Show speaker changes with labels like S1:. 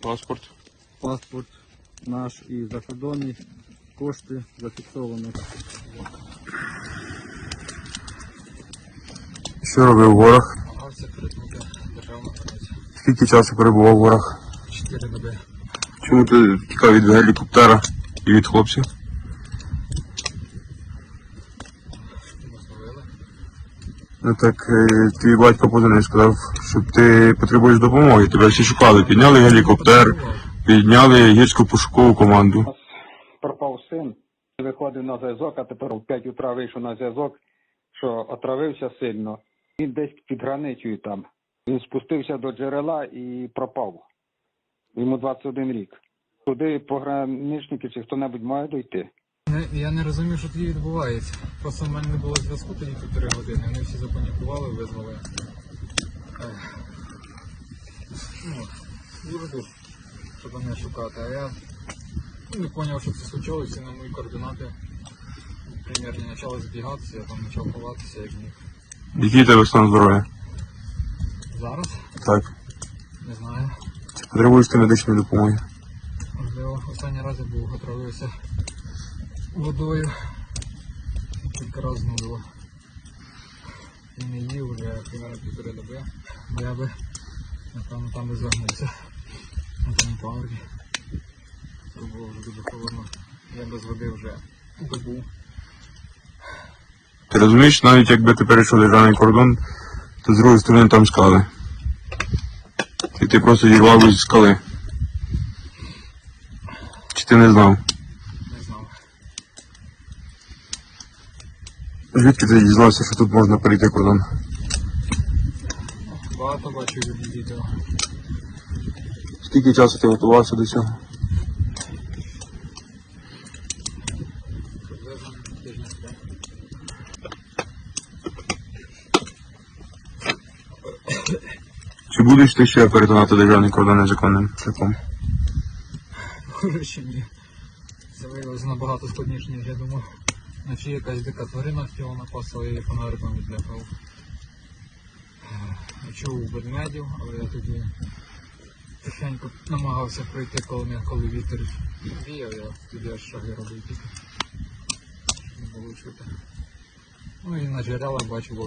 S1: Паспорт.
S2: паспорт наш і закордонний. кошти зафіксовано.
S1: Що робив в горах?
S2: Намагався перетнути державну границю.
S1: Скільки часу перебував в горах?
S2: Чотири доби.
S1: Чому ти тікав від гелікоптера і від хлопців? Ну так е, твій батько позвонив, сказав, що ти потребуєш допомоги. Тебе всі шукали. Підняли гелікоптер, підняли гірську пошукову команду.
S3: пропав син, виходив на зв'язок, а тепер в 5 утра вийшов на зв'язок, що отравився сильно. Він десь під границею там. Він спустився до джерела і пропав. Йому 21 рік. Туди пограничники чи хто-небудь має дойти.
S2: Не- Я не розумів, що тоді відбувається. Просто в мене не було зв'язку тоді півтори години. Вони всі запанікували, визвали. Ех. Ну, щоб мене шукати. А я ну, не зрозумів, що це случилося, на мої координати. Примірні почали збігатися, я там почав ховатися, як міг.
S1: Який тебе стан здоров'я?
S2: Зараз
S1: Так.
S2: не знаю.
S1: Потребуєш ти медичної допомоги?
S2: Можливо, останній раз я був отравився водою. Кілька разів було. І не їв вже півтори доби. Я би, напевно, там би загнувся. На тому пагорбі. Це було вже дуже холодно. Я без води вже добув.
S1: Ти розумієш, навіть якби ти перейшов державний кордон, то з другої сторони там скали. І ти просто зірвав зі скали. Чи ти не знав?
S2: Не знав.
S1: Звідки ти дізнався, що тут можна перейти кордон?
S2: Багато бачив від відео.
S1: Скільки часу ти готувався до цього? Чи будеш ти ще перетинати державний кордон незаконним шляхом?
S2: Ще ні. Це виявилося набагато складніше, ніж я думав. Вночі якась дика тварина хотіла напасила, я її фонариком відлякав. Чув ведмедів, але я тоді тихенько намагався пройти, коло мене- коли вітер віяв, я тоді аж шаги робив тільки. Не було чути. Ну і на джерелах бачив